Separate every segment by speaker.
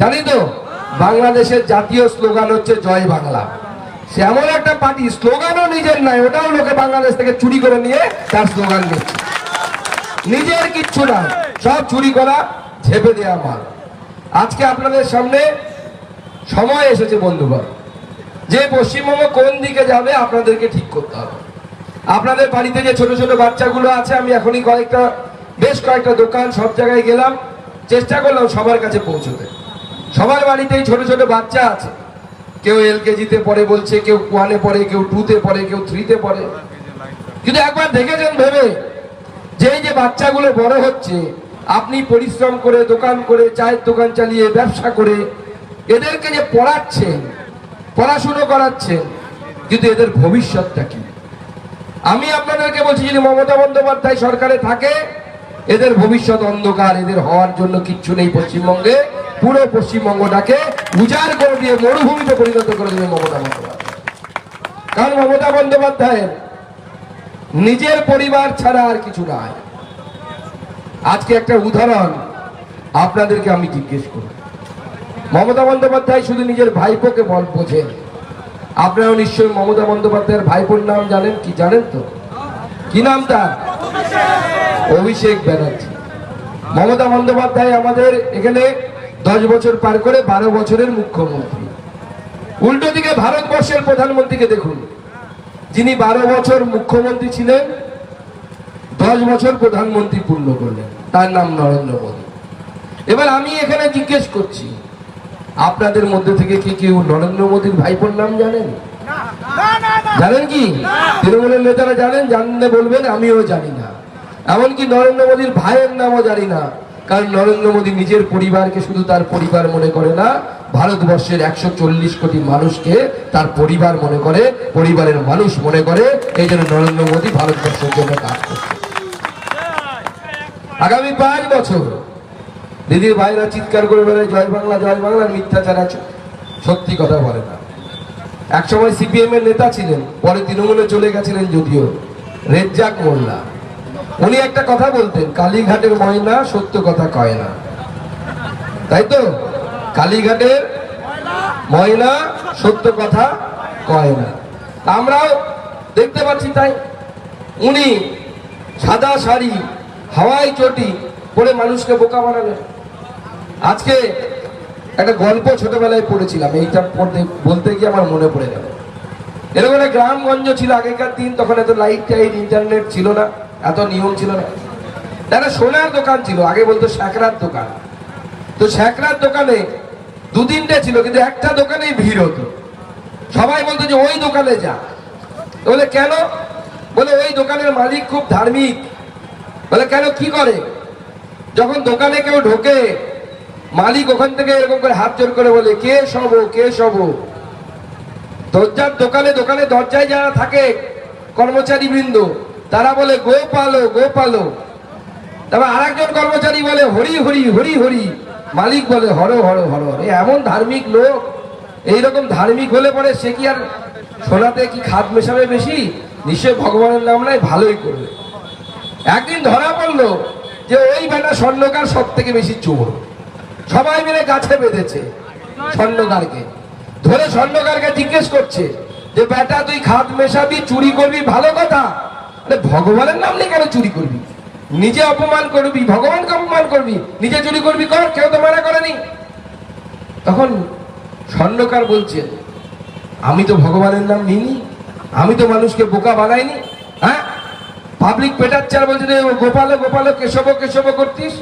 Speaker 1: জানি তো, বাংলাদেশের জাতীয় স্লোগান হচ্ছে জয় বাংলা। সে এমন একটা পার্টি, স্লোগানও নিজের নাই, ওটাও লোকে বাংলাদেশ থেকে চুরি করে নিয়ে তার স্লোগান দিচ্ছে। নিজের কিচ্ছু না সব চুরি করা, ঝেপে দেওয়া মাল। আজকে আপনাদের সামনে সময় এসেছে, বন্ধুগণ। যে পশ্চিমবঙ্গ কোন দিকে যাবে, আপনাদেরকে ঠিক করতে হবে। আপনাদের বাড়িতে যে ছোট ছোট বাচ্চাগুলো আছে, আমি এখনই কয়েকটা, বেশ কয়েকটা দোকান সব জায়গায় গেলাম, চেষ্টা করলাম সবার কাছে পৌঁছতে। সবার বাড়িতেই ছোট ছোট বাচ্চা আছে। কেউ এলকেজিতে পড়ে বলছে, কেউ ওয়ানে পড়ে, কেউ টুতে পড়ে, কেউ থ্রিতে পড়ে। কিন্তু একবার দেখেছেন ভেবে? যে যে বাচ্চাগুলো বড় হচ্ছে, আপনি পরিশ্রম করে, দোকান করে, চায়ের দোকান চালিয়ে, ব্যবসা করে, এদেরকে যে পড়াচ্ছেন, পড়াশুনো করাচ্ছেন, কিন্তু এদের ভবিষ্যৎটা কি? আমি আপনাদেরকে বলছি, যদি মমতা বন্দ্যোপাধ্যায় সরকারে থাকে, এদের ভবিষ্যৎ অন্ধকার, এদের হওয়ার জন্য কিচ্ছু নেই পশ্চিমবঙ্গে। পুরো পশ্চিমবঙ্গটাকে উজাড় করে দিয়ে মরুভূমিতে পরিণত করে দেবে মমতা বন্দ্যোপাধ্যায়। কারণ মমতা বন্দ্যোপাধ্যায়ের নিজের পরিবার ছাড়া আর কিছু নাই। আজকে একটা উদাহরণ আপনাদেরকে আমি জিজ্ঞেস করি। মমতা বন্দ্যোপাধ্যায় শুধু নিজের ভাইপোকে বল বোঝেন। আপনারাও নিশ্চয়ই মমতা বন্দ্যোপাধ্যায়ের ভাইপোর নাম জানেন কি? জানেন তো? কি নাম তার? অভিষেক ব্যানার্জি। মমতা বন্দ্যোপাধ্যায় আমাদের এখানে দশ বছর পার করে বারো বছরের মুখ্যমন্ত্রী। উল্টো দিকে ভারতবর্ষের প্রধানমন্ত্রীকে দেখুন। যিনি বারো বছর মুখ্যমন্ত্রী ছিলেন, দশ বছর প্রধানমন্ত্রী পূর্ণ করলেন। তার নাম নরেন্দ্র মোদী। এবার আমি এখানে জিজ্ঞেস করছি, আপনাদের মধ্যে থেকে কি কেউ নরেন্দ্র মোদীর ভাইপোর নাম জানেন? জানেন কি? তৃণমূলের নেতারা জানেন, জানলে বলবেন, আমিও জানি না। এমনকি নরেন্দ্র মোদীর ভাইয়ের নামও জানি না। কারণ নরেন্দ্র মোদী নিজের পরিবারকে শুধু তার পরিবার মনে করে না, ভারতবর্ষের একশো চল্লিশ কোটি মানুষকে তার পরিবার মনে করে, পরিবারের মানুষ মনে করে, এই জন্য নরেন্দ্র মোদী ভারতবর্ষের জন্য কাজ করছে। আগামী পাঁচ বছর, দিদির ভাইরা চিৎকার করে বেড়ায়, জয় বাংলা জয় বাংলা মিথ্যাচার আছে। সত্যি কথা বলে না। একসময় সিপিএম এর নেতা ছিলেন, পরে তৃণমূলে চলে গেছিলেন যদিও, রেজ্জাক মোল্লা। উনি একটা কথা বলতেন, কালীঘাটের ময়না সত্য কথা কয় না। তাই তো? কালীঘাটের ময়না সত্য কথা কয় না। আমরাও দেখতে পাচ্ছি তাই। উনি সাদা শাড়ি, হাওয়াই চটি পরে মানুষকে বোকা বানালেন। আজকে একটা গল্প ছোটবেলায় পড়েছিলাম, এইটা পড়তে, বলতে গিয়ে আমার মনে পড়ে গেল। এরকম গ্রামগঞ্জ ছিল আগেকার দিন, তখন এত লাইট টাইট ইন্টারনেট ছিল না। এত নিয়ম ছিল না। একটা সোনার দোকান ছিল, আগে বলতো স্যাকরার দোকান। তো স্যাকরার দোকানে দু তিনটে ছিল, কিন্তু একটা দোকানেই ভিড় হতো। সবাই বলতো যে, ওই দোকানে যা। বলে, কেন? বলে, ওই দোকানের মালিক খুব ধার্মিক। বলে, কেন? কি করে? যখন দোকানে কেউ ঢোকে, মালিক ওখান থেকে এরকম করে হাত জোর করে বলে, কে সব কে সব দরজার দোকানে দোকানে দরজায় যারা থাকে কর্মচারী বৃন্দ তারা বলে গো পালো গো তারপর আরেকজন কর্মচারী বলে, হরি হরি হরি হরি। মালিক বলে, হর হর হর। এমন ধার্মিক লোক এইরকম ধার্মিক হলে পরে সে কি আর সোনাতে কি খাদ মেশাবে বেশি? নিশ্চয় ভগবানের নাম নাই ভালোই করবে। একদিন ধরা পড়ল যে ওই বেটা স্বর্ণকার সব থেকে বেশি চোর। সবাই মিলে গাছে বেঁধেছে স্বর্ণকারকে। ধরে স্বর্ণকারকে জিজ্ঞেস করছে যে, বেটা, তুই খাদ মেশাবি, চুরি করবি, ভালো কথা? আরে ভগবানের নাম নিয়ে কেন চুরি করবি? নিজে অপমান করবি, ভগবানকে অপমান করবি, নিজে চুরি করবি কর, কেউ তো মানা করেনি। তখন স্বর্ণকার বলছে, আমি তো ভগবানের নাম নিইনি, আমি তো মানুষকে বোকা বানাইনি হ্যাঁ? পাবলিক পেটাচ্ছে আর বলছে গোপালো গোপালো কেশব কেশব করতিস?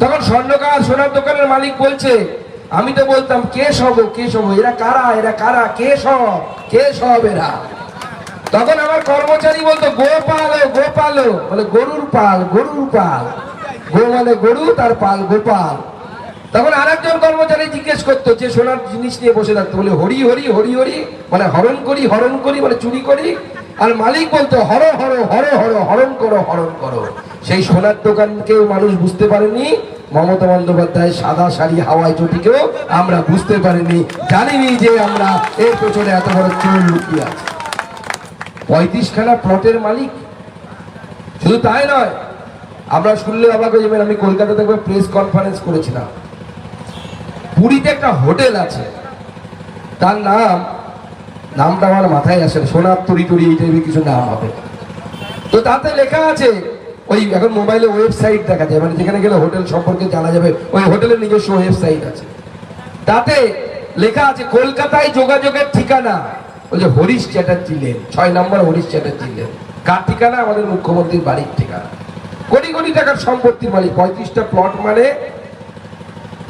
Speaker 1: তখন স্বর্ণকার সোনার দোকানের মালিক বলছে, আমি তো বলতাম কে সব কে সব এরা কারা এরা কারা কে সব কে সব এরা? তখন আমার কর্মচারী বলতো, গোপাল গোপাল বলে, গরুর পাল গরুর পাল। গো মানে গরু, তার পাল গোপাল। তখন আরেকজন কর্মচারী জিজ্ঞেস করতো, যে সোনার জিনিস নিয়ে বসে থাকতো। বলে, হরি হরি হরি হরি। মানে হরণ করি হরণ করি। মানে চুরি করি। আর মালিক বলতো, হর হর হর হর, হরণ করো হরণ করো। সেই সোনার দোকানকেও মানুষ বুঝতে পারেনি। মমতা বন্দ্যোপাধ্যায় সাদা শাড়ি হাওয়াই চটিকেও আমরা বুঝতে পারিনি। জানিনি যে আমরা এর পেছনে এত বড় চোর লুকিয়ে আছে। পঁয়ত্রিশখানা প্লটের মালিক। শুধু তাই নয়, আমরা শুনলে অবাক হয়ে যাবেন, আমি কলকাতাতে একবার প্রেস কনফারেন্স করেছিলাম। পুরীতে একটা হোটেল আছে, তার নাম, নামটা আমার মাথায় আসে সোনার তরি টরি এই টাইপের কিছু নাম হবে। তো তাতে লেখা আছে, ওই এখন মোবাইলে ওয়েবসাইট দেখা যায় মানে যেখানে গেলে হোটেল সম্পর্কে জানা যাবে, ওই হোটেলের নিজস্ব ওয়েবসাইট আছে। তাতে লেখা আছে, কলকাতায় যোগাযোগের ঠিকানা। ওই যে হরিশ চ্যাটার্জি লেন ছয় নম্বর হরিশ চ্যাটার্জি লেন কার ঠিকানা? আমাদের মুখ্যমন্ত্রীর বাড়ির ঠিকানা। কোটি কোটি টাকার সম্পত্তির মালিক। পঁয়ত্রিশটা প্লট মানে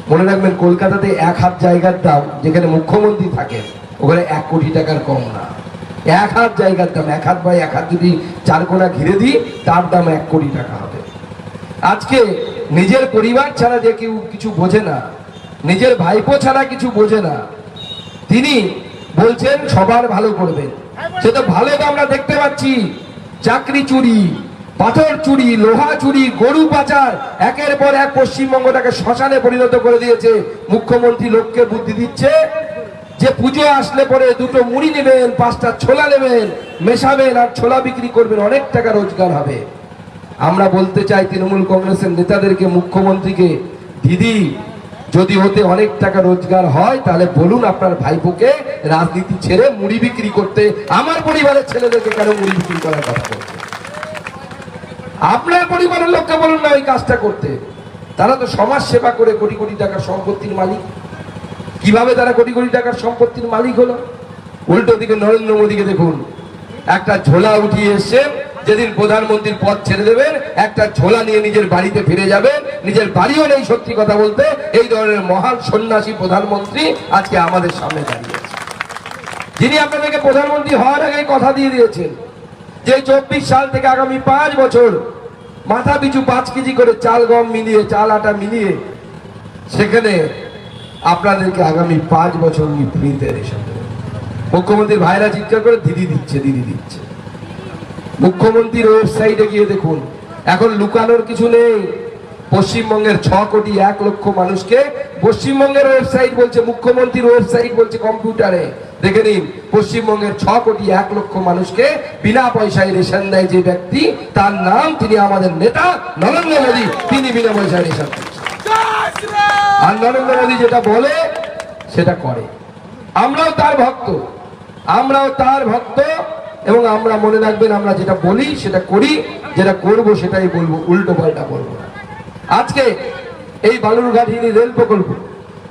Speaker 1: মনে রাখবেন, কলকাতাতে এক হাত জায়গার দাম, যেখানে মুখ্যমন্ত্রী থাকেন, ওখানে এক কোটি টাকার কম না। এক হাত জায়গার দাম, এক হাত বাই এক হাত যদি চার কোনা ঘিরে দিই, তার দাম এক কোটি টাকা হবে। আজকে নিজের পরিবার ছাড়া যে কেউ কিছু বোঝে না, নিজের ভাইপো ছাড়া কিছু বোঝে না, তিনি বলছেন, সবার ভালো করবেন সে তো ভালো তো আমরা দেখতে পাচ্ছি। চাকরি চুরি, পাথর চুরি, লোহা চুরি, গরু পাচার, একের পর এক পশ্চিমবঙ্গটাকে শ্মশানে পরিণত করে দিয়েছে। মুখ্যমন্ত্রী লোককে বুদ্ধি দিচ্ছে যে পুজো আসলে পরে দুটো মুড়ি নেবেন, পাঁচটা ছোলা নেবেন, মেশাবেন আর ছোলা বিক্রি করবেন, অনেক টাকা রোজগার হবে। আমরা বলতে চাই তৃণমূল কংগ্রেসের নেতাদেরকে, মুখ্যমন্ত্রীকে, দিদি যদি হতে অনেক টাকা রোজগার হয়, তাহলে বলুন আপনার ভাইপোকে রাজনীতি ছেড়ে মুড়ি বিক্রি করতে আমার পরিবারের ছেলেদেরকে কেন মুড়ি বিক্রি করার কথা বলছে আপনার পরিবারের লোককে বলুন না ওই কাজটা করতে। তারা তো সমাজ সেবা করে কোটি কোটি টাকার সম্পত্তির মালিক। কীভাবে তারা কোটি কোটি টাকার সম্পত্তির মালিক হলো? উল্টো দিকে নরেন্দ্র মোদীকে দেখুন, একটা ঝোলা উঠিয়ে এসছেন যেদিন প্রধানমন্ত্রীর পদ ছেড়ে দেবেন, একটা ঝোলা নিয়ে নিজের বাড়িতে ফিরে যাবেন, নিজের বাড়িও নেই সত্যি কথা বলতে, এই ধরনের মহান সন্ন্যাসী প্রধানমন্ত্রী আজকে আমাদের সামনে দাঁড়িয়ে আছে যিনি আপনাদেরকে প্রধানমন্ত্রী হওয়ার আগে কথা দিয়ে দিয়েছেন যে চব্বিশ সাল থেকে আগামী পাঁচ বছর মাথা পিছু পাঁচ কেজি করে চাল গম মিলিয়ে, চাল আটা মিলিয়ে, সেখানে আপনাদেরকে আগামী পাঁচ বছর ফ্রিতে মুখ্যমন্ত্রীর ভাইরা চিৎকার করে, দিদি দিচ্ছে দিদি দিচ্ছে। মুখ্যমন্ত্রীর ওয়েবসাইটে গিয়ে দেখুন। এখন লুকানোর কিছু নেই। পশ্চিমবঙ্গের ছ কোটি এক লক্ষ মানুষকে পশ্চিমবঙ্গের ওয়েবসাইট বলছে, মুখ্যমন্ত্রীর ওয়েবসাইট বলছে কম্পিউটারে। দেখে নিন, পশ্চিমবঙ্গের ছ কোটি এক লক্ষ মানুষকে বিনা পয়সায় রেশন দেয় যে ব্যক্তি, তার নাম তিনি আমাদের নেতা নরেন্দ্র মোদী। তিনি বিনা পয়সায় রেশন আর নরেন্দ্র মোদী যেটা বলে, সেটা করে। আমরাও তার ভক্ত। আমরাও তার ভক্ত। এবং আমরা মনে রাখবেন, আমরা যেটা বলি, সেটা করি, যেটা করব, সেটাই বলব, উল্টো পাল্টা বলব আজকে এই বালুরঘাটিনি রেল প্রকল্প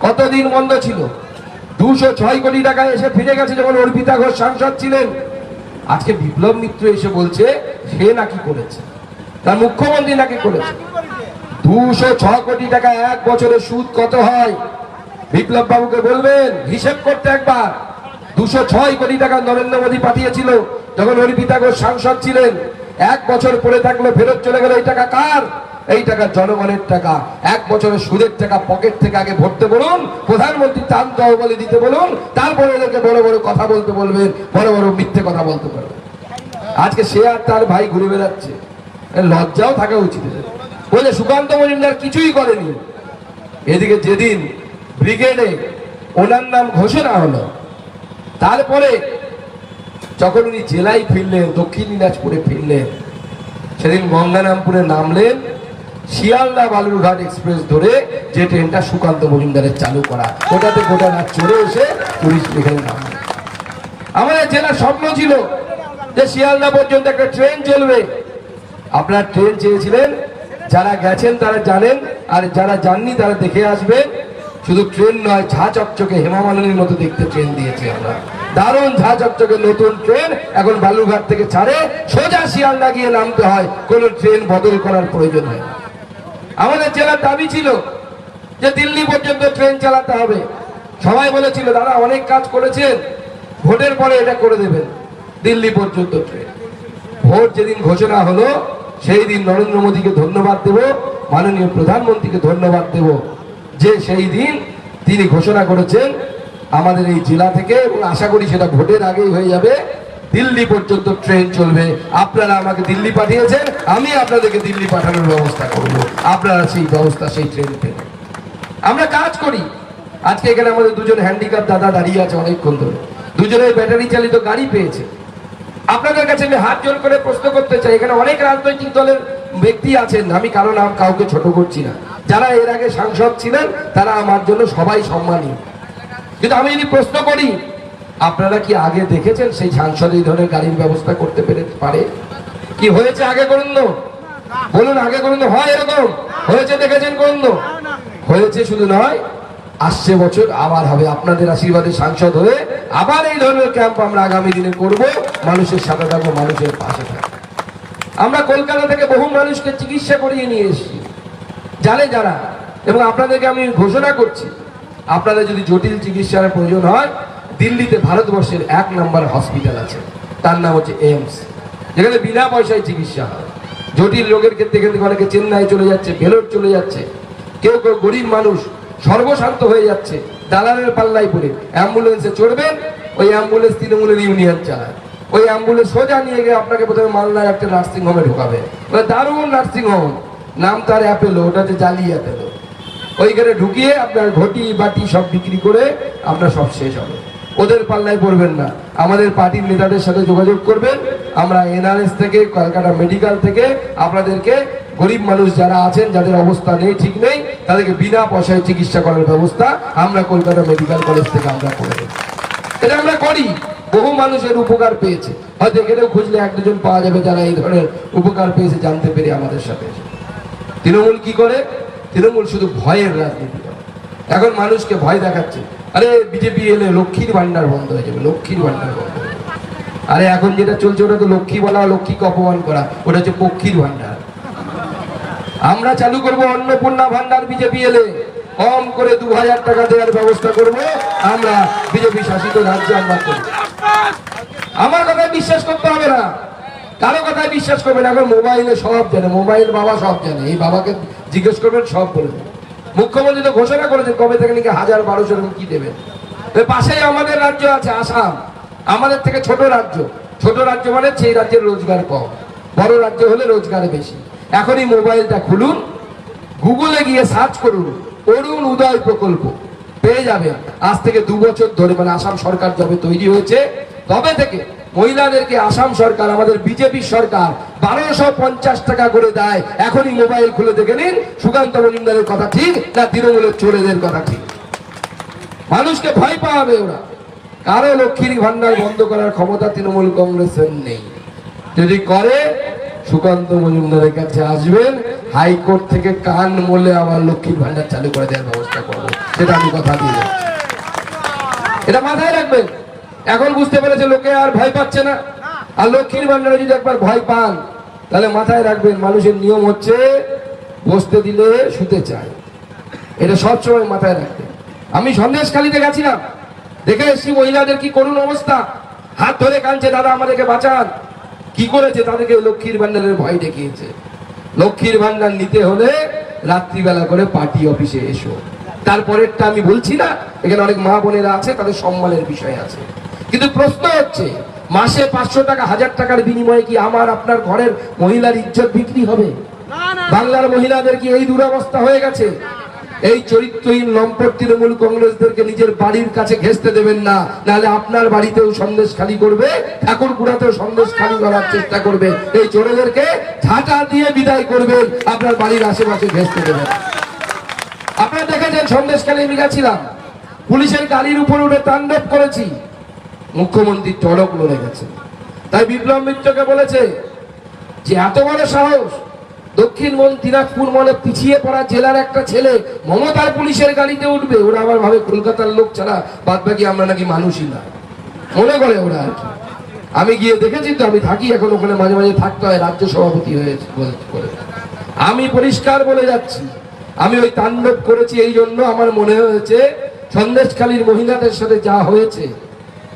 Speaker 1: কতদিন বন্ধ ছিল? দুশো ছয় কোটি টাকা এসে ফিরে গেছে যখন অর্পিতা ঘোষ সাংসদ ছিলেন। আজকে বিপ্লব মিত্র এসে বলছে, সে নাকি করেছে? তার মুখ্যমন্ত্রী নাকি করেছে? দুশো ছ কোটি টাকা এক বছরে সুদ কত হয়? বিপ্লব বাবুকে বলবেন, হিসেব করতে একবার। দুশো ছয় কোটি টাকা নরেন্দ্র মোদী পাঠিয়েছিল। যখন অর্পিতা ঘোষ সাংসদ ছিলেন, এক বছর পরে থাকল, ফেরত চলে গেল, এই টাকা কার? এই টাকা জনগণের টাকা। এক বছরের সুদের টাকা পকেট থেকে আগে ভরতে বলুন, প্রধানমন্ত্রী ত্রাণ তহবিলে দিতে বলুন, তারপরে এদেরকে বড় বড় কথা বলতে বলবেন, বড় বড় মিথ্যে কথা বলতে পারবেন। আজকে সে আর তার ভাই ঘুরে বেড়াচ্ছে। লজ্জাও থাকা উচিত। বলে সুকান্ত মজুমদার কিছুই করেনি। এদিকে যেদিন ব্রিগেডে ওনার নাম ঘোষণা হলো, তারপরে যখন উনি জেলায় ফিরলেন, দক্ষিণ দিনাজপুরে ফিরলেন, সেদিন গঙ্গারামপুরে নামলেন, শিয়ালদা বালুরঘাট এক্সপ্রেস ধরে যে ট্রেনটা সুকান্ত মজুমদারের চালু করা। ওটাতে গোটা রাত চড়ে এসে পুলিশ এখানে নামলেন আমাদের জেলার স্বপ্ন ছিল যে শিয়ালদা পর্যন্ত একটা ট্রেন চলবে। আপনার ট্রেন চেয়েছিলেন, যারা গেছেন তারা জানেন, আর যারা যাননি তারা দেখে আসবে শুধু ট্রেন নয়, ঝা চকচকে হেমা মালিনীর মতো দেখতে ট্রেন দিয়েছে আমরা। দারুণ ঝা চকচকে নতুন ট্রেন। এখন বালুঘাট থেকে ছাড়ে সোজা শিয়ালদা গিয়ে নামতে হয়। কোনো ট্রেন বদল করার প্রয়োজন হয় আমাদের জেলার দাবি ছিল যে দিল্লি পর্যন্ত ট্রেন চালাতে হবে। সবাই বলেছিল, দাদা, অনেক কাজ করেছেন। ভোটের পরে এটা করে দেবেন। দিল্লি পর্যন্ত ট্রেন। ভোট যেদিন ঘোষণা হলো, সেই দিন নরেন্দ্র মোদীকে ধন্যবাদ দেব, মাননীয় প্রধানমন্ত্রীকে ধন্যবাদ দেব। যে সেই দিন তিনি ঘোষণা করেছেন আমাদের এই জেলা থেকে এবং আশা করি সেটা ভোটের আগেই হয়ে যাবে। দিল্লি পর্যন্ত ট্রেন চলবে। আপনারা আমাকে দিল্লি পাঠিয়েছেন, আমি আপনাদেরকে দিল্লি পাঠানোর ব্যবস্থা করব। আপনারা সেই ব্যবস্থা সেই ট্রেন থেকে আমরা কাজ করি। আজকে এখানে আমাদের দুজন হ্যান্ডিক্যাপ দাদা দাঁড়িয়ে আছে অনেকক্ষণ ধরে। দুজনের ব্যাটারি চালিত গাড়ি পেয়েছে। আপনাদের কাছে আমি হাত জোর করে প্রশ্ন করতে চাই, এখানে অনেক রাজনৈতিক দলের ব্যক্তি আছেন, আমি কারও নাম কাউকে ছোট করছি না। যারা এর আগে সাংসদ ছিলেন, তারা আমার জন্য সবাই সম্মানী কিন্তু আমি যদি প্রশ্ন করি, আপনারা কি আগে দেখেছেন সেই সাংসদ এই ধরনের গাড়ির ব্যবস্থা করতে পেরে পারে? কি হয়েছে আগে করুন বলুন, আগে করুন হয় এরকম? হয়েছে দেখেছেন করুন হয়েছে শুধু নয়, আসছে বছর, আবার হবে। আপনাদের আশীর্বাদে সাংসদ হয়ে আবার এই ধরনের ক্যাম্প আমরা আগামী দিনে করব। মানুষের সাথে থাকব, মানুষের পাশে থাকব। আমরা কলকাতা থেকে বহু মানুষকে চিকিৎসা করিয়ে নিয়ে এসেছি। জানে যারা। এবং আপনাদেরকে আমি ঘোষণা করছি আপনাদের যদি জটিল চিকিৎসার প্রয়োজন হয়, দিল্লিতে ভারতবর্ষের এক নম্বর হসপিটাল আছে। তার নাম হচ্ছে এইমস যেখানে বিনা পয়সায় চিকিৎসা হয়। জটিল রোগের ক্ষেত্রে কিন্তু অনেকে চেন্নাই চলে যাচ্ছে ভেলোর চলে যাচ্ছে। কেউ কেউ গরিব মানুষ, সর্বশান্ত হয়ে যাচ্ছে। দালালের পাল্লাই পড়ে। অ্যাম্বুলেন্সে চড়বেন ওই অ্যাম্বুলেন্স তৃণমূলের ইউনিয়ন চালায়। ওই অ্যাম্বুলেন্স সোজা নিয়ে গিয়ে আপনাকে প্রথমে মালদার একটা নার্সিং হোমে ঢোকাবে। দারুণ নার্সিং হোম নাম তার অ্যাপেলো ওটা হচ্ছে জালি ওইখানে ঢুকিয়ে আপনার ঘটি, বাটি সব বিক্রি করে আপনার সব শেষ হবে। ওদের পাল্লায় পড়বেন না। আমাদের পার্টির নেতাদের সাথে যোগাযোগ করবেন। আমরা এনআরএস থেকে, কলকাতা মেডিকেল থেকে আপনাদেরকে গরিব মানুষ যারা আছেন, যাদের অবস্থা নেই, ঠিক নেই, তাদেরকে বিনা পয়সায় চিকিৎসা করার ব্যবস্থা আমরা কলকাতা মেডিকেল কলেজ থেকে আমরা করে দেবো। এটা আমরা করি। বহু মানুষের উপকার পেয়েছে। হয়তো এখানেও খুঁজলে এক দুজন পাওয়া যাবে যারা এই ধরনের উপকার পেয়েছে, জানতে পেরে আমাদের সাথে। তৃণমূল কি করে? তৃণমূল শুধু ভয়ের রাজনীতি এখন মানুষকে ভয় দেখাচ্ছে। আরে বিজেপি এলে লক্ষ্মীর ভান্ডার বন্ধ হয়ে যাবে, লক্ষ্মীর ভান্ডার বন্ধ আরে এখন যেটা চলছে ওটা তো লক্ষ্মী বলা, লক্ষ্মীকে অপমান করা, ওটা হচ্ছে পক্ষীর ভান্ডার আমরা চালু করব অন্নপূর্ণা ভান্ডার বিজেপি এলে কম করে দু হাজার টাকা দেওয়ার ব্যবস্থা করব, আমরা বিজেপি শাসিত রাজ্যে আমরা করব। আমার কথা বিশ্বাস করতে হবে কারও কথায় বিশ্বাস করবেন এখন মোবাইলে সব জানে, মোবাইল বাবা সব জানে, এই বাবাকে জিজ্ঞেস করবেন, সব বলে মুখ্যমন্ত্রী তো ঘোষণা করেছেন, কবে থেকে নাকি হাজার বারোশো এরকম কি দেবেন? পাশেই আমাদের রাজ্য আছে, আসাম। আমাদের থেকে ছোট রাজ্য। ছোট রাজ্য মানে সেই রাজ্যের রোজগার কম। বড় রাজ্য হলে রোজগার বেশি। এখনই মোবাইলটা খুলুন, গুগলে গিয়ে সার্চ করুন, অরুণ উদয় প্রকল্প। পেয়ে যাবেন। আজ থেকে দু বছর ধরে মানে আসাম সরকার যবে তৈরি হয়েছে, তবে থেকে মহিলাদেরকে আসাম সরকার, আমাদের বিজেপি সরকার বারোশো পঞ্চাশ টাকা করে দেয়। এখনই মোবাইল খুলে দেখে নিন, সুকান্ত মজুমদারের কথা ঠিক না তৃণমূলের চোরেদের কথা ঠিক? মানুষকে ভয় পাওয়াবে ওরা। কারও লক্ষ্মীর ভান্ডার বন্ধ করার ক্ষমতা তৃণমূল কংগ্রেসের নেই। যদি করে, সুকান্ত মজুমদারের কাছে আসবেন, হাইকোর্ট থেকে কান মোলে আবার লক্ষ্মীর ভান্ডার চালু করে দেওয়ার ব্যবস্থা করব। সেটা আমি কথা দিয়ে এটা মাথায় রাখবেন। এখন বুঝতে পেরেছে লোকে আর ভয় পাচ্ছে না। আর লক্ষ্মীর ভান্ডারে যদি একবার ভয় পান, তাহলে মাথায় রাখবেন, মানুষের নিয়ম হচ্ছে বসতে দিলে শুতে চায়। এটা সবসময় মাথায় রাখবেন। আমি সন্দেশখালিতে গেছিলাম। দেখে এসছি মহিলাদের কি করুণ অবস্থা। হাত ধরে কাঁদছে, দাদা, আমাদেরকে বাঁচান। কি করেছে? তাদেরকে লক্ষ্মীর ভান্ডারের ভয় দেখিয়েছে। লক্ষ্মীর ভান্ডার নিতে হলে রাত্রিবেলা করে পার্টি অফিসে এসো। তারপরেরটা আমি বলছি না। এখানে অনেক মা বোনেরা আছে, তাদের সম্মানের বিষয় আছে। কিন্তু প্রশ্ন হচ্ছে মাসে পাঁচশো টাকা হাজার টাকার বিনিময়ে কি আমার আপনার ঘরের মহিলার ইজ্জত বিক্রি হবে? বাংলার মহিলাদের কি এই দুরবস্থা হয়ে গেছে? এই চরিত্রহীন লম্পট তৃণমূল কংগ্রেসদেরকে নিজের বাড়ির কাছে ঘেঁচতে দেবেন না নাহলে আপনার বাড়িতেও সন্দেশ খালি করবে ঠাকুর গুড়াতেও সন্দেশ খালি করার চেষ্টা করবে। এই চোরেদেরকে ঝাঁটা দিয়ে বিদায় করবেন আপনার বাড়ির আশেপাশে ঘেঁচতে দেবেন। আপনারা দেখেছেন সন্দেশ খালি আমি গেছিলাম। পুলিশের গাড়ির উপর উঠে তাণ্ডব করেছি। মুখ্যমন্ত্রী চড়ক লড়ে গেছে। তাই বিপ্লব মিত্রকে বলেছে যে এত বড় সাহস দক্ষিণ দিনাজপুর মনে পিছিয়ে পড়া জেলার একটা ছেলে মমতার পুলিশের গাড়িতে উঠবে, ওরা আবার ভাবে কলকাতার লোক ছাড়া বাদ বাকি আমরা নাকি মানুষই না। মনে করে ওরা আর কি। আমি গিয়ে দেখেছি তো, আমি থাকি এখন, ওখানে মাঝে মাঝে থাকতে হয়, রাজ্য সভাপতি হয়েছে আমি পরিষ্কার বলে যাচ্ছি, আমি ওই তাণ্ডব করেছি এই জন্য আমার মনে হয়েছে সন্দেশখালীর মহিলাদের সাথে যা হয়েছে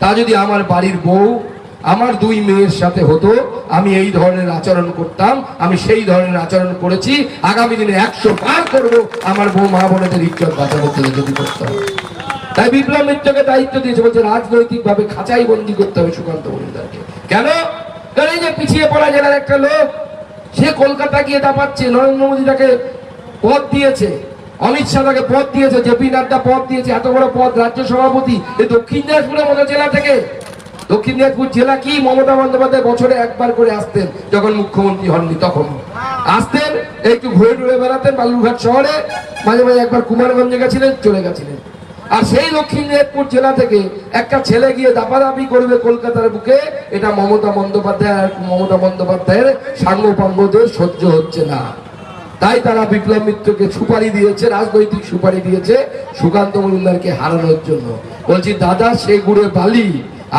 Speaker 1: তা যদি আমার বাড়ির বউ, আমার দুই মেয়ের সাথে হতো, আমি এই ধরনের আচরণ করতাম, আমি সেই ধরনের আচরণ করেছি, আগামী দিনে একশো পার করব, আমার বউ মা বোনেদের ইজ্জত বাঁচানোর জন্য যদি করতে হবে তাই বিপ্লব মিত্রকে দায়িত্ব দিয়েছে, বলছে রাজনৈতিক ভাবে খাঁচাই বন্দি করতে হবে সুকান্ত মজুমদারকে। কেন? কারণ এই যে পিছিয়ে পড়া জেলার একটা লোক, সে কলকাতা গিয়ে দাপাচ্ছে, নরেন্দ্র মোদী তাকে পদ দিয়েছে। অমিত শাহ তাকে পদ দিয়েছে জেপি নাড্ডা পদ দিয়েছে, এত বড় পদ রাজ্য সভাপতি। এই দক্ষিণ দিনাজপুরের মতো জেলা থেকে। দক্ষিণ দিনাজপুর জেলা কি? মমতা বন্দ্যোপাধ্যায় বছরে একবার করে আসতেন, যখন মুখ্যমন্ত্রী হননি তখন। আসতেন, একটু ঘুরে টুরে বেড়াতেন বালুরঘাট শহরে, মাঝে মাঝে একবার কুমারগঞ্জে গেছিলেন, চলে গেছিলেন। আর সেই দক্ষিণ দিনাজপুর জেলা থেকে একটা ছেলে গিয়ে দাপাদাপি করবে কলকাতার বুকে, এটা মমতা বন্দ্যোপাধ্যায় আর মমতা বন্দ্যোপাধ্যায়ের সাঙ্গপাঙ্গদের সহ্য হচ্ছে না। তাই তারা বিপ্লব মিত্রকে সুপারি দিয়েছে, রাজনৈতিক সুপারি দিয়েছে, সুকান্ত মজুমদারকে হারানোর জন্য। বলছি, দাদা সে গুড়ে বালি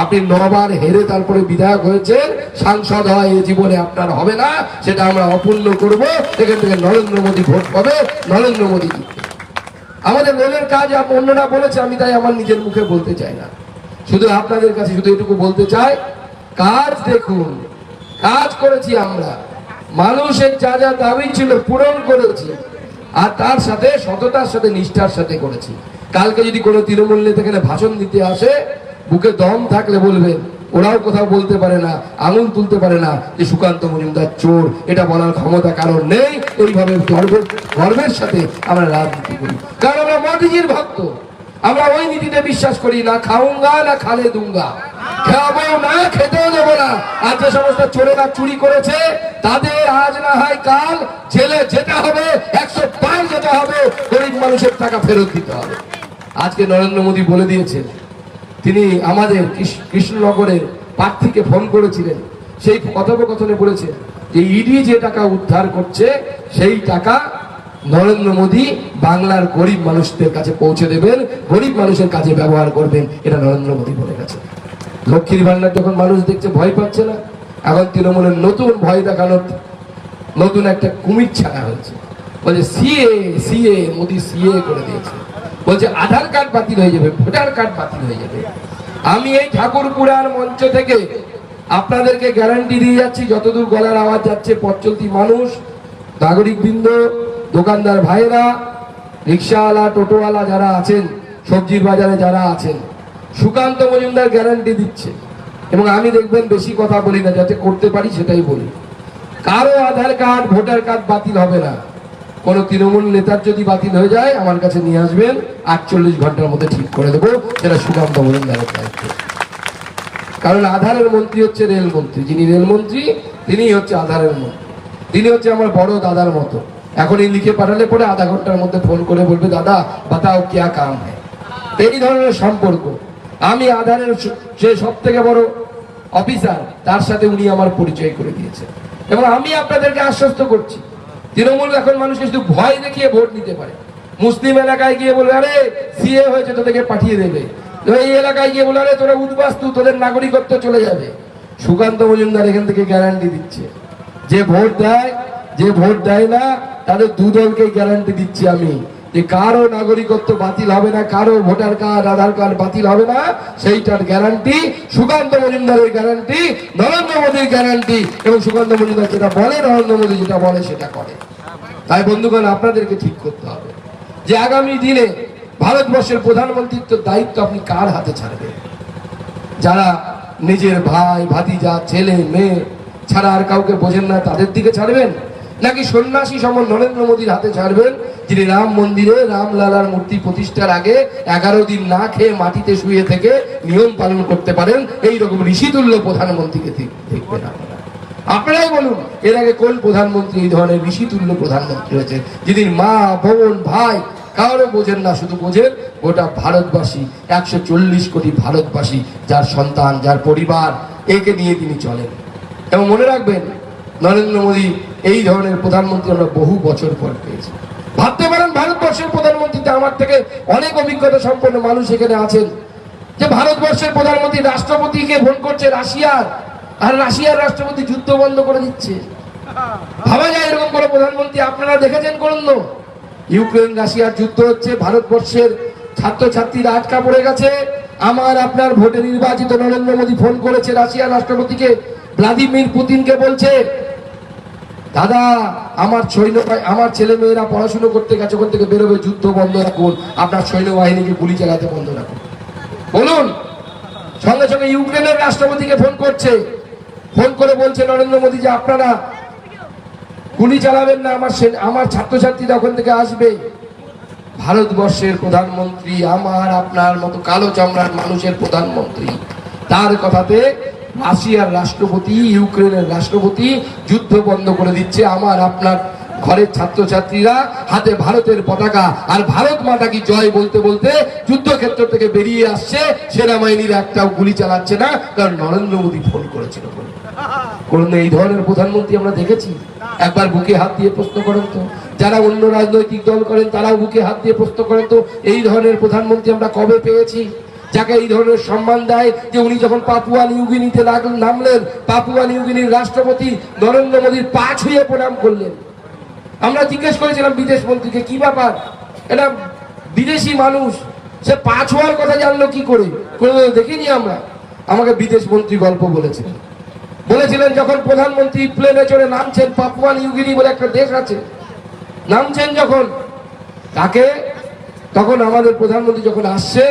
Speaker 1: আপনি নবার হেরে তারপরে বিধায়ক হয়েছেন, সাংসদ হয় এই জীবনে আপনার হবে না, সেটা আমরা অপূর্ণ করব, এখান থেকে নরেন্দ্র মোদী ভোট পাবে, নরেন্দ্র মোদী। আমাদের রেলের কাজ অন্যরা বলেছে, আমি তাই আমার নিজের মুখে বলতে চাই না। শুধু আপনাদের কাছে শুধু এটুকু বলতে চাই, কাজ দেখুন, কাজ করেছি আমরা। মানুষের যা যা দাবি ছিল পূরণ করেছি। আর তার সাথে সততার সাথে, নিষ্ঠার সাথে করেছি। কালকে যদি কোনো তৃণমূল নেতা এখানে ভাষণ দিতে আসে, বুকে দম থাকলে বলবেন ওরাও কোথাও বলতে পারে না, আঙুল তুলতে পারে না যে সুকান্ত মজুমদার চোর, এটা বলার ক্ষমতা কারণ নেই। এইভাবে গর্বের গর্বের সাথে আমরা রাজনীতি করি। কারণ আমরা মোদিজির ভক্ত। আমরা ওই নীতিতে বিশ্বাস করি না খাউঙ্গা না খালে দুঙ্গা। খাব, না খেতেও দেবো না। আর যে সমস্ত চুরি করেছে, তাদের আজ না হয় কাল হবে, একশো যেতে হবে, গরিব মানুষের টাকা ফেরত দিতে হবে। আজকে নরেন্দ্র মোদী বলে দিয়েছেন, তিনি আমাদের কৃষ্ণনগরের প্রার্থীকে ফোন করেছিলেন, সেই কথোপকথনে বলেছেন যে ইডি যে টাকা উদ্ধার করছে, সেই টাকা নরেন্দ্র মোদী বাংলার গরিব মানুষদের কাছে পৌঁছে দেবেন, গরিব মানুষের কাছে ব্যবহার করবেন, এটা নরেন্দ্র মোদী বলে গেছে লক্ষ্মীর ভান্ডার যখন মানুষ দেখছে, ভয় পাচ্ছে না? এখন তৃণমূলের নতুন ভয় দেখানোর নতুন একটা কুমির ছাড়া হয়েছে। বলছে, সিএ সিএ, মোদি সিএ করে দিয়েছে। বলছে, আধার কার্ড বাতিল হয়ে যাবে, ভোটার কার্ড বাতিল হয়ে যাবে। আমি এই ঠাকুরপুরার মঞ্চ থেকে আপনাদেরকে গ্যারান্টি দিয়ে যাচ্ছি, যতদূর গলার আওয়াজ যাচ্ছে, পথ চলতি মানুষ নাগরিক বৃন্দ দোকানদার ভাইরা রিক্সাওয়ালা, টোটোওয়ালা যারা আছেন, সবজির বাজারে যারা আছেন সুকান্ত মজুমদার গ্যারান্টি দিচ্ছে। এবং আমি দেখবেন বেশি কথা বলি না, যাতে করতে পারি সেটাই বলি। কারও আধার কার্ড, ভোটার কার্ড বাতিল হবে না। কোন তৃণমূল নেতার যদি বাতিল হয়ে যায়, আমার কাছে নিয়ে আসবেন। আটচল্লিশ ঘণ্টার মধ্যে ঠিক করে দেবো সেটা সুকান্ত মজুমদারের দায়িত্ব। কারণ আধারের মন্ত্রী হচ্ছে রেলমন্ত্রী যিনি রেলমন্ত্রী তিনিই হচ্ছে আধারের মন্ত্রী। তিনি হচ্ছে আমার বড় দাদার মতো। এখন এই লিখে পাঠালে পরে আধা ঘণ্টার মধ্যে ফোন করে বলবে, দাদা, বাতাও কিয়া কাম হ্যায়? এই ধরনের সম্পর্ক। আমি আধারের যে সব থেকে বড় অফিসার, তার সাথে উনি আমার পরিচয় করে দিয়েছেন। এবং আমি আপনাদেরকে আশ্বস্ত করছি, তৃণমূল এখন মানুষকে শুধু ভয় দেখিয়ে ভোট নিতে পারে। মুসলিম এলাকায় গিয়ে বলবে, আরে, সিএ হয়েছে তোদেরকে পাঠিয়ে দেবে। এই এলাকায় গিয়ে বলে, আরে, তোরা উদ্বাস্তু, তোদের নাগরিকত্ব চলে যাবে। সুকান্ত মজুমদার এখান থেকে গ্যারান্টি দিচ্ছে। যে ভোট দেয়, যে ভোট দেয় না, তাদের দু দলকে গ্যারান্টি দিচ্ছি আমি। যে কারও নাগরিকত্ব বাতিল হবে না, কারও ভোটার কার্ড, আধার কার্ড বাতিল হবে না, সেইটার গ্যারান্টি সুকান্ত মজুমদারের গ্যারান্টি নরেন্দ্র মোদীর গ্যারান্টি এবং সুকান্ত মজুমদার যেটা বলে, নরেন্দ্র মোদী যেটা বলে, সেটা করে। তাই বন্ধুগণ, আপনাদেরকে ঠিক করতে হবে যে আগামী দিনে ভারতবর্ষের প্রধানমন্ত্রীত্ব দায়িত্ব আপনি কার হাতে ছাড়বেন? যারা নিজের ভাই, ভাতিজা, ছেলে, মেয়ে ছাড়া আর কাউকে বোঝেন না, তাদের দিকে ছাড়বেন? নাকি সন্ন্যাসী সম নরেন্দ্র মোদীর হাতে ছাড়বেন? যিনি রাম মন্দিরে রামলালার মূর্তি প্রতিষ্ঠার আগে এগারো দিন না খেয়ে মাটিতে শুয়ে থেকে নিয়ম পালন করতে পারেন এই রকম ঋষিতুল্য প্রধানমন্ত্রীকে দেখ- দেখবেন আপনারা। আপনারাই বলুন, এর আগে কোন প্রধানমন্ত্রী এই ধরনের ঋষিতুল্য প্রধানমন্ত্রী হয়েছে যিনি মা, বোন, ভাই কারও বোঝেন না, শুধু বোঝেন গোটা ভারতবাসী, একশো চল্লিশ কোটি ভারতবাসী, যার সন্তান, যার পরিবার, একে নিয়ে তিনি চলেন। এবং মনে রাখবেন নরেন্দ্র মোদী এই ধরনের প্রধানমন্ত্রী আমরা বহু বছর পর পেয়েছি। ভাবতে পারেন ভারতবর্ষের প্রধানমন্ত্রীতে আমার থেকে অনেক অভিজ্ঞতা সম্পন্ন মানুষ এখানে আছেন। যে ভারতবর্ষের প্রধানমন্ত্রী রাষ্ট্রপতিকে ফোন করছে রাশিয়ার, আর রাশিয়ার রাষ্ট্রপতি যুদ্ধ বন্ধ করে দিচ্ছে। ভাবা যায় এরকম করে প্রধানমন্ত্রী আপনারা দেখেছেন করুন? ইউক্রেন, রাশিয়ার যুদ্ধ হচ্ছে, ভারতবর্ষের ছাত্রছাত্রীরা আটকা পড়ে গেছে। আমার আপনার ভোটে নির্বাচিত নরেন্দ্র মোদী ফোন করেছে রাশিয়ার রাষ্ট্রপতিকে। ভ্লাদিমির পুতিনকে বলছে দাদা, আমার সৈন্য আমার ছেলে মেয়েরা পড়াশুনো করতে গেছে, ওখান থেকে বেরোবে, যুদ্ধ বন্ধ রাখুন। আপনার সৈন্যবাহিনীকে গুলি চালাতে বন্ধ রাখুন। বলুন, সঙ্গে সঙ্গে ইউক্রেনের রাষ্ট্রপতিকে ফোন করছে। ফোন করে বলছে, নরেন্দ্র মোদী যে আপনারা গুলি চালাবেন না, আমার আমার ছাত্রছাত্রীরা ওখান থেকে আসবে। ভারতবর্ষের প্রধানমন্ত্রী, আমার আপনার মতো কালো চামড়ার মানুষের প্রধানমন্ত্রী। তার কথাতে রাশিয়ার রাষ্ট্রপতি, ইউক্রেনের রাষ্ট্রপতি যুদ্ধ বন্ধ করে দিচ্ছে। আমার, আপনার ঘরের ছাত্রছাত্রীরা, হাতে ভারতের পতাকা আর ভারত মাতা কি জয় বলতে বলতে যুদ্ধক্ষেত্র থেকে বেরিয়ে আসছে। সেনাবাহিনীর একটাও গুলি চালাচ্ছে না, কারণ নরেন্দ্র মোদী ফোন করেছিল কোন এই ধরনের প্রধানমন্ত্রী আমরা দেখেছি। একবার বুকে হাত দিয়ে প্রশ্ন করেন তো। যারা অন্য রাজনৈতিক দল করেন, তারাও বুকে হাত দিয়ে প্রশ্ন করেন তো। এই ধরনের প্রধানমন্ত্রী আমরা কবে পেয়েছি? যাকে এই ধরনের সম্মান দেয় যে উনি যখন পাপুয়া নিউগিনিতে নামলেন, পাপুয়া নিউগিনির রাষ্ট্রপতি নরেন্দ্র মোদীর পা ছুঁয়ে প্রণাম করলেন। আমরা জিজ্ঞেস করেছিলাম বিদেশ মন্ত্রীকে, কি ব্যাপার? এটা বিদেশি মানুষ, সে পা ছোঁয়ার কথা জানলো কি করে? দেখিনি আমরা। আমাকে বিদেশ মন্ত্রী গল্প বলেছিলেন বলেছিলেন, যখন প্রধানমন্ত্রী প্লেনে চড়ে নামছেন, পাপুয়া নিউগিনি বলে একটা দেশ আছে, নামছেন যখন, তাকে, তখন আমাদের প্রধানমন্ত্রী যখন আসছে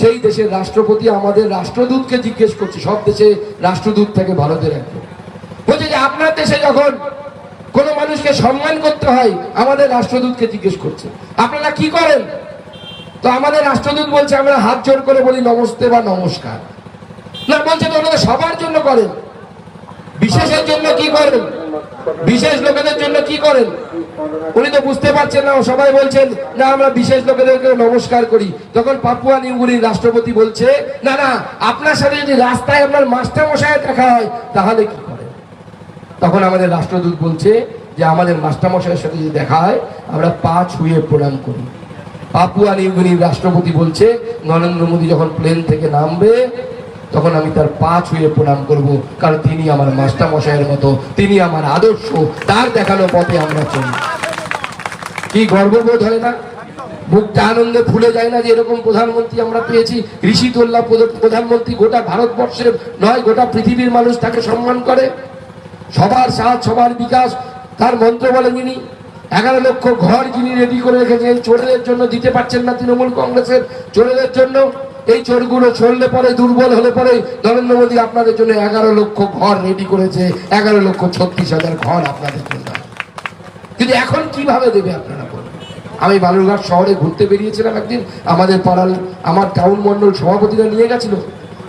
Speaker 1: সেই দেশের রাষ্ট্রপতি আমাদের রাষ্ট্রদূতকে জিজ্ঞেস করছে, সব দেশে রাষ্ট্রদূত থেকে ভারতের একজন। বলছে যে আপনার দেশে যখন কোনো মানুষকে সম্মান করতে হয়, আমাদের রাষ্ট্রদূতকে জিজ্ঞেস করছে। আপনারা কি করেন? তো আমাদের রাষ্ট্রদূত বলছে, আমরা হাত জোর করে বলি, নমস্তে বা নমস্কার না, বলছে তো ওনারা সবার জন্য করেন। বিশেষের জন্য কি করেন? বিশেষ লোকেদের জন্য কি করেন? উনি তো বুঝতে পারছেন না সবাই বলছেন, না, আমরা বিশেষ লোকেদেরকে নমস্কার করি। তখন পাপুয়া নিউগুলির রাষ্ট্রপতি বলছে, না না, আপনার সাথে যদি রাস্তায় আপনার মাস্টার মশাই দেখা হয়, তাহলে কি করেন? তখন আমাদের রাষ্ট্রদূত বলছে যে, আমাদের মাস্টারমশাইয়ের সাথে যদি দেখা হয়, আমরা পা ছুঁয়ে প্রণাম করি। পাপুয়া নিউগিনির রাষ্ট্রপতি বলছে, নরেন্দ্র মোদী যখন প্লেন থেকে নামবে তখন আমি তার পা ছুঁয়ে প্রণাম করব, কারণ তিনি আমার মাস্টারমশাইয়ের মতো, তিনি আমার আদর্শ, তার দেখানো পথে আমরা চলি। কি গর্ববোধ হয় না? মুখটা আনন্দে ফুলে যায় না যে এরকম প্রধানমন্ত্রী আমরা পেয়েছি? ঋষিতুল্লাহ প্রধ- প্রধানমন্ত্রী গোটা ভারতবর্ষের নয়, গোটা পৃথিবীর মানুষ তাকে সম্মান করে। সবার সাথ, সবার বিকাশ, তার মন্ত্র বলে যিনি, এগারো লক্ষ ঘর যিনি রেডি করে রেখেছেন, চোরেদের জন্য দিতে পারছেন না তৃণমূল কংগ্রেসের চোরেদের জন্য। এই চোরগুলো চললে পরে, দুর্বল হলে পরে, নরেন্দ্র মোদী আপনাদের জন্য এগারো লক্ষ ঘর রেডি করেছে, এগারো লক্ষ ছত্রিশ হাজার ঘর আপনাদের জন্য। কিন্তু এখন কীভাবে দেবে আপনারা আমি বালুরঘাট শহরে ঘুরতে বেরিয়েছিলাম একদিন, আমাদের পাড়ার, আমার টাউন মন্ডল সভাপতিরা নিয়ে গেছিল।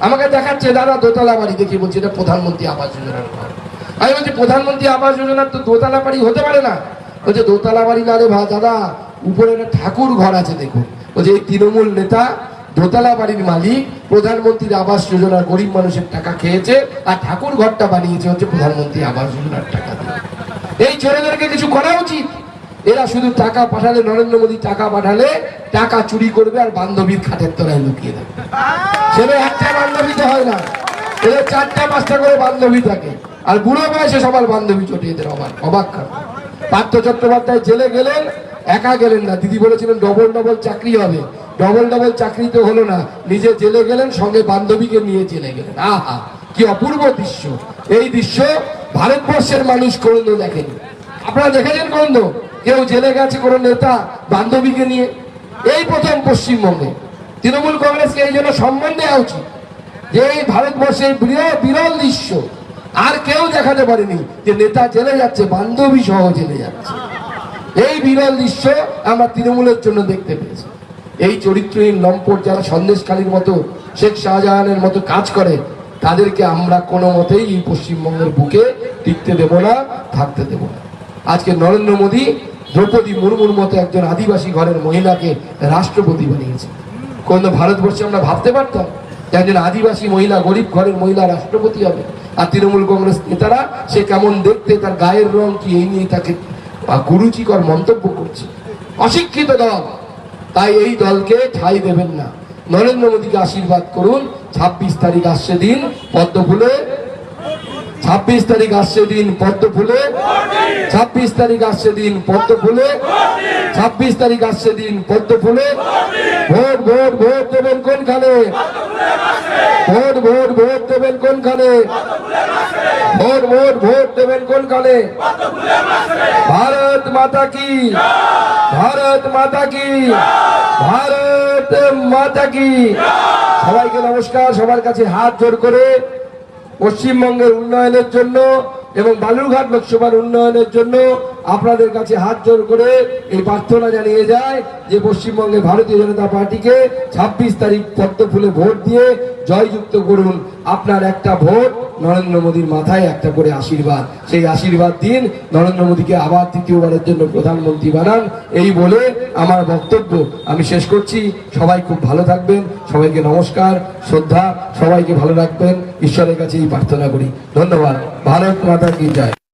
Speaker 1: আমাকে দেখাচ্ছে, দাদা দোতলা বাড়ি, দেখি বলছি, এটা প্রধানমন্ত্রী আবাস যোজনার ঘর। আমি বলছি, প্রধানমন্ত্রী আবাস যোজনার তো দোতলা বাড়ি হতে পারে না। বলছে, দোতলা বাড়ি না রে ভা দাদা, উপরে একটা ঠাকুর ঘর আছে, দেখুন। বলছে, এই তৃণমূল নেতা দোতলা বাড়ির মালিক, প্রধানমন্ত্রীর আবাস যোজনার গরিব মানুষের টাকা খেয়েছে আর ঠাকুর ঘরটা বানিয়েছে হচ্ছে প্রধানমন্ত্রী আবাস যোজনার টাকা এই ছেলেদেরকে কিছু করা উচিত। এরা শুধু টাকা পাঠালে, নরেন্দ্র মোদী টাকা পাঠালে টাকা চুরি করবে আর বান্ধবীর খাটের তলায় লুকিয়ে দেবে। ছেলে একটা বান্ধবীতে হয় না। এদের চারটা, পাঁচটা করে বান্ধবী থাকে। আর বুড়ো বয়সে সবার বান্ধবী চটে এদের অবাক অবাক পার্থ চট্টোপাধ্যায় জেলে গেলেন, একা গেলেন না। দিদি বলেছিলেন, ডবল ডবল চাকরি হবে। ডবল ডবল চাকরি তো হলো না। নিজে জেলে গেলেন, সঙ্গে বান্ধবীকে নিয়ে জেলে গেলেন। আহা, কি অপূর্ব দৃশ্য। এই দৃশ্য ভারতবর্ষের মানুষ কোনদিন দেখেনি। আপনারা দেখেছেন কোনদিন? কেউ জেলে গেছে কোনো নেতা বান্ধবীকে নিয়ে? এই প্রথম পশ্চিমবঙ্গে। তৃণমূল কংগ্রেসকে এই জন্য সম্মান দেওয়া উচিত যে এই ভারতবর্ষের বিরল দৃশ্য আর কেউ দেখাতে পারেনি যে নেতা জেলে যাচ্ছে, বান্ধবী সহ জেলে যাচ্ছে। এই বিরল দৃশ্য আমরা তৃণমূলের জন্য দেখতে পেয়েছি। এই চরিত্রহীন লম্পট যারা সন্দেশকালীর মতো শেখ শাহজাহানের মতো কাজ করে তাদেরকে আমরা কোনো মতেই এই পশ্চিমবঙ্গের বুকে টিকতে দেব না থাকতে দেব না। আজকে নরেন্দ্র মোদী দ্রৌপদী মুর্মুর মতো একজন আদিবাসী ঘরের মহিলাকে রাষ্ট্রপতি বানিয়েছে। কোন ভারতবর্ষে আমরা ভাবতে পারতাম একজন আদিবাসী মহিলা গরিব ঘরের মহিলা রাষ্ট্রপতি হবে। আর তৃণমূল কংগ্রেস নেতারা সে কেমন দেখতে তার গায়ের রং কি এই নিয়ে তাকে আহ, কুরুচিকর মন্তব্য করছে। অশিক্ষিত দল তাই এই দলকে ঠাই দেবেন না। নরেন্দ্র মোদীকে আশীর্বাদ করুন। ছাব্বিশ তারিখ আসছে দিন। পদ্ম ফুলে ছাব্বিশ তারিখ আসছে দিন পদ্ম ফুলে। ছাব্বিশ তারিখ আসছে দিন পদ্ম ফুলে। ছাব্বিশ তারিখ আসছে দিন পদ্ম ফুলে। ভোট ভোট ভোট দেবেন কোনখানে? ভোট ভোট ভোট দেবেন কোনখানে? ভোট ভোট ভোট দেবেন কোনখানে? ভারত মাতা কি? ভারত মাতা কি? ভারত মাতা কি? সবাইকে নমস্কার, সবার কাছে হাত জোর করে। পশ্চিমবঙ্গের উন্নয়নের জন্য এবং বালুরঘাট লোকসভার উন্নয়নের জন্য আপনাদের কাছে হাত জোর করে এই প্রার্থনা জানিয়ে যায় যে পশ্চিমবঙ্গে ভারতীয় জনতা পার্টিকে ছাব্বিশ তারিখ পদ্ম ফুলে ভোট দিয়ে জয়যুক্ত করুন। আপনার একটা ভোট নরেন্দ্র মোদীর মাথায় একটা করে আশীর্বাদ। সেই আশীর্বাদ দিন নরেন্দ্র মোদীকে আবার তৃতীয়বারের জন্য প্রধানমন্ত্রী বানান। এই বলে আমার বক্তব্য আমি শেষ করছি। সবাই খুব ভালো থাকবেন। সবাইকে নমস্কার, শ্রদ্ধা, সবাইকে ভালো রাখবেন। ঈশ্বরের কাছে এই প্রার্থনা করি। ধন্যবাদ। ভারত মাতা কি জয়।